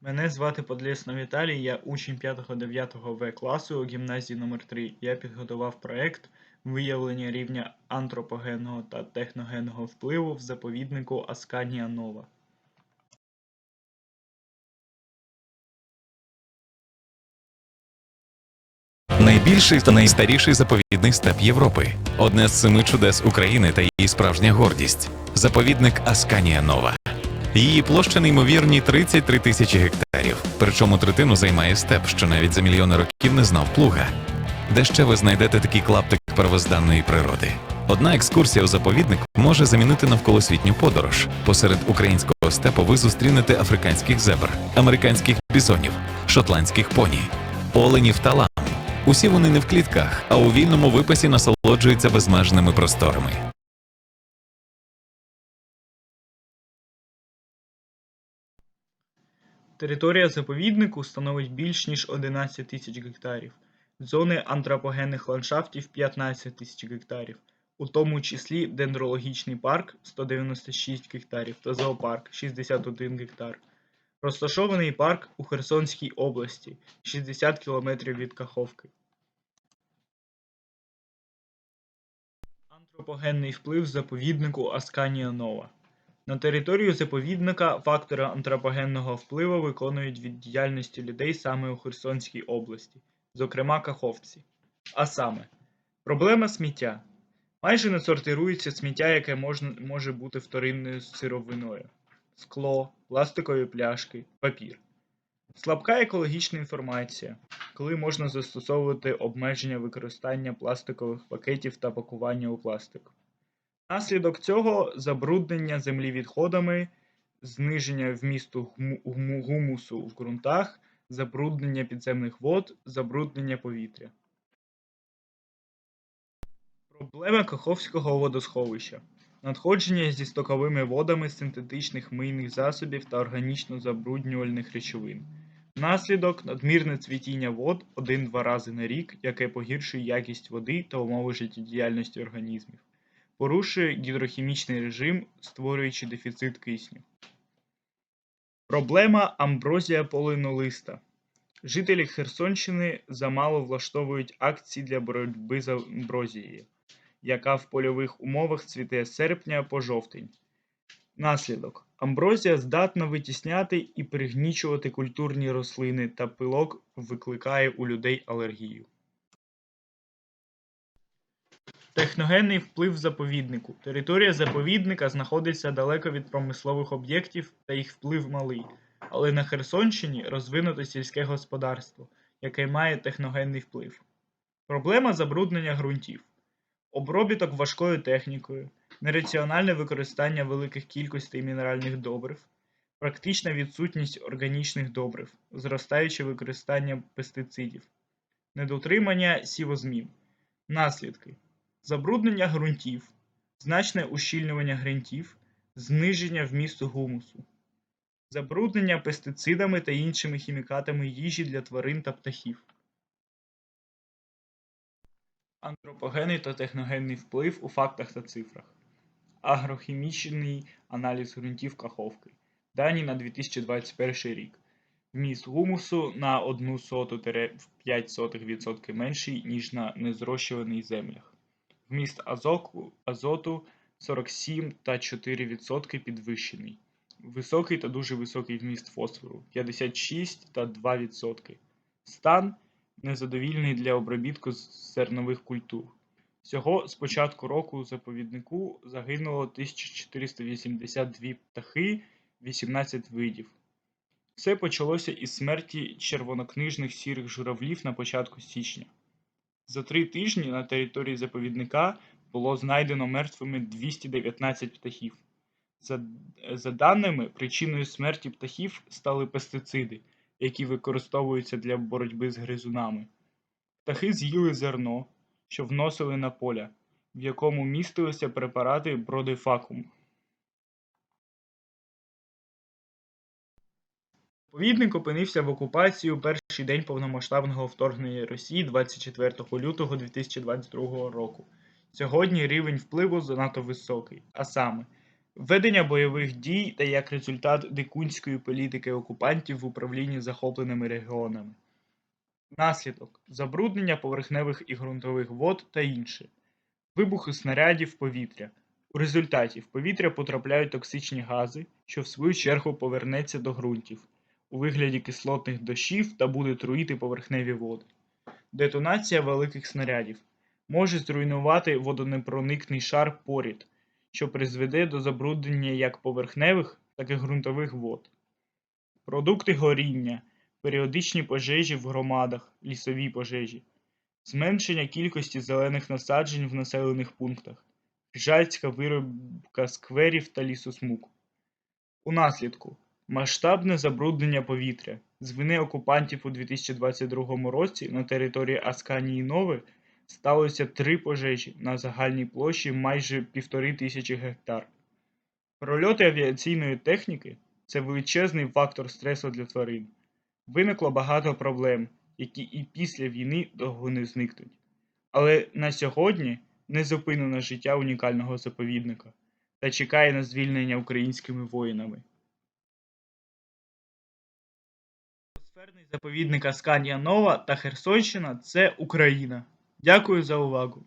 Мене звати Подлєснов Віталій, я учень 5-9 В класу у гімназії номер 3 Я підготував проект виявлення рівня антропогенного та техногенного впливу в заповіднику Асканія Нова. Найбільший та найстаріший заповідний степ Європи, одне з семи чудес України та її справжня гордість заповідник Асканія Нова. Її площа неймовірні 33 тисячі гектарів, причому третину займає степ, що навіть за мільйони років не знав плуга. Де ще ви знайдете такий клаптик первозданної природи? Одна екскурсія у заповідник може замінити навколосвітню подорож. Посеред українського степу ви зустрінете африканських зебр, американських бізонів, шотландських поні, оленів та лам. Усі вони не в клітках, а у вільному випасі насолоджуються безмежними просторами. Територія заповіднику становить більш ніж 11 тисяч гектарів, зони антропогенних ландшафтів 15 тисяч гектарів, у тому числі дендрологічний парк 196 гектарів та зоопарк 61 гектар. Розташований парк у Херсонській області 60 км від Каховки. Антропогенний вплив заповіднику Асканія Нова. На територію заповідника фактори антропогенного впливу виконують від діяльності людей саме у Херсонській області, зокрема Каховці. А саме, проблема сміття. Майже не сортирується сміття, яке можна, може бути вторинною сировиною: скло, пластикові пляшки, папір. Слабка екологічна інформація, коли можна застосовувати обмеження використання пластикових пакетів та пакування у пластик. Наслідок цього забруднення землі відходами, зниження вмісту гумусу в ґрунтах, забруднення підземних вод, забруднення повітря. Проблема Каховського водосховища. Надходження зі стоковими водами синтетичних мийних засобів та органічно забруднювальних речовин. Наслідок надмірне цвітіння вод один-два рази на рік, яке погіршує якість води та умови життєдіяльності організмів порушує гідрохімічний режим, створюючи дефіцит кисню. Проблема амброзія полинолиста. Жителі Херсонщини замало влаштовують акції для боротьби з амброзією, яка в польових умовах цвіте з серпня по жовтень. Наслідок. Амброзія здатна витісняти і пригнічувати культурні рослини та пилок викликає у людей алергію. Техногенний вплив заповіднику. Територія заповідника знаходиться далеко від промислових об'єктів та їх вплив малий, але на Херсонщині розвинуто сільське господарство, яке має техногенний вплив. Проблема забруднення ґрунтів. Обробіток важкою технікою, нераціональне використання великих кількостей мінеральних добрив, практична відсутність органічних добрив, зростаюче використання пестицидів, недотримання сівозмін. Наслідки забруднення ґрунтів, значне ущільнювання ґрунтів, зниження вмісту гумусу, забруднення пестицидами та іншими хімікатами їжі для тварин та птахів. Антропогенний та техногенний вплив у фактах та цифрах. Агрохімічний аналіз ґрунтів Каховки. Дані на 2021 рік. Вміст гумусу на 1,5% менший, ніж на незрощуваних землях. Вміст азоту 47 та 4% підвищений. Високий та дуже високий вміст фосфору 56 та 2%. Стан незадовільний для обробітку зернових культур. Всього з початку року у заповіднику загинуло 1482 птахи, 18 видів. Все почалося із смерті червонокнижних сірих журавлів на початку січня. За три тижні на території заповідника було знайдено мертвими 219 птахів. За, за даними, причиною смерті птахів стали пестициди, які використовуються для боротьби з гризунами. Птахи з'їли зерно, що вносили на поля, в якому містилися препарати бродифакум. Заповідник опинився в окупації у перший день повномасштабного вторгнення Росії 24 лютого 2022 року. Сьогодні рівень впливу занадто високий, а саме ведення бойових дій та як результат дикунської політики окупантів в управлінні захопленими регіонами. Наслідок забруднення поверхневих і ґрунтових вод та інше. Вибухи снарядів повітря. У результаті в повітря потрапляють токсичні гази, що в свою чергу повернеться до ґрунтів у вигляді кислотних дощів та буде труїти поверхневі води. Детонація великих снарядів може зруйнувати водонепроникний шар порід, що призведе до забруднення як поверхневих, так і ґрунтових вод. Продукти горіння, періодичні пожежі в громадах, лісові пожежі, зменшення кількості зелених насаджень в населених пунктах, крижальська виробка скверів та лісосмуг. У наслідку масштабне забруднення повітря. З вини окупантів у 2022 році на території Асканії Нови сталося три пожежі на загальній площі майже півтори тисячі гектар. Прольоти авіаційної техніки це величезний фактор стресу для тварин. Виникло багато проблем, які і після війни довго не зникнуть. Але на сьогодні не зупинено життя унікального заповідника та чекає на звільнення українськими воїнами. Атмосферний заповідник Асканія Нова та Херсонщина це Україна. Дякую за увагу.